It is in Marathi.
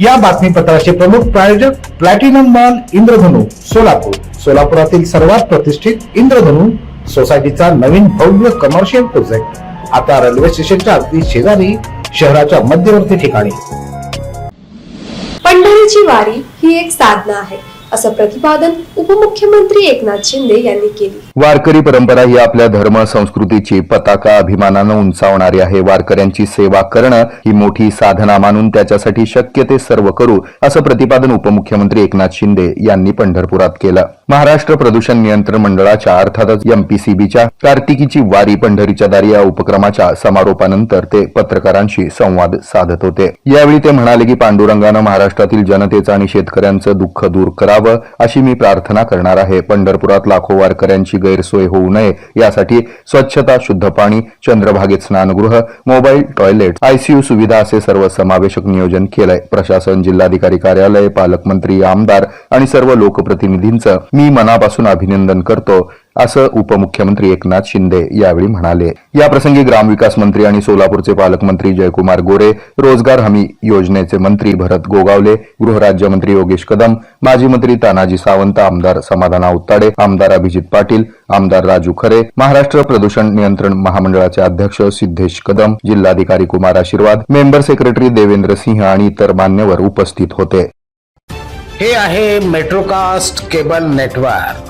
या बातमीपत्राचे प्रमुख प्रायोजक प्लॅटिनम मॉल इंद्रधनु सोलापूर. सोलापुरातील सर्वात प्रतिष्ठित इंद्रधनु सोसायटीचा नवीन भव्य कमर्शियल प्रोजेक्ट आता रेल्वे स्टेशनच्या अगदी शेजारी शहराच्या मध्यवर्ती ठिकाणी. पंढरीची वारी ही एक साधना आहे. असं प्रतिपादन उपमुख्यमंत्री एकनाथ शिंदे यांनी केली. वारकरी परंपरा ही आपल्या धर्म संस्कृतीची पताका अभिमानानं उंचावणारी आहे. वारकऱ्यांची सेवा करणं ही मोठी साधना मानून त्याच्यासाठी शक्य ते सर्व करू असं प्रतिपादन उपमुख्यमंत्री एकनाथ शिंदे यांनी पंढरपुरात केलं. महाराष्ट्र प्रदूषण नियंत्रण मंडळाच्या अर्थातच एमपीसीबीच्या कार्तिकीची वारी पंढरीच्या दारी या उपक्रमाच्या समारोपानंतर ते पत्रकारांशी संवाद साधत होते. यावेळी ते म्हणाले की पांडुरंगानं महाराष्ट्रातील जनतेचं आणि शेतकऱ्यांचं दुःख दूर करावं. अशी मी प्रार्थना करणार आहे. पंढरपुरात लाखो वारकऱ्यांची गैरसोय होऊ नये. यासाठी स्वच्छता शुद्ध पाणी चंद्रभागेत स्नानगृह मोबाईल टॉयलेट आयसीयू सुविधा असे सर्व समावेशक नियोजन केलंय. प्रशासन जिल्हाधिकारी कार्यालय पालकमंत्री आमदार आणि सर्व लोकप्रतिनिधींचं मी मनापासून अभिनंदन करतो. असं उपमुख्यमंत्री एकनाथ शिंदे यावेळी म्हणाले. याप्रसंगी ग्रामविकास मंत्री आणि सोलापूरचे पालकमंत्री जयकुमार गोरे रोजगार हमी योजनेचे मंत्री भरत गोगावले गृहराज्यमंत्री योगेश कदम माजी मंत्री तानाजी सावंत आमदार समाधान उत्ताडे आमदार अभिजित पाटील आमदार राजू खरे महाराष्ट्र प्रदूषण नियंत्रण महामंडळाचे अध्यक्ष सिद्धेश कदम जिल्हाधिकारी कुमार आशीर्वाद मेंबर सेक्रेटरी देवेंद्र सिंह आणि इतर मान्यवर उपस्थित होते. हे आहे मेट्रोकास्ट केबल नेटवर्क.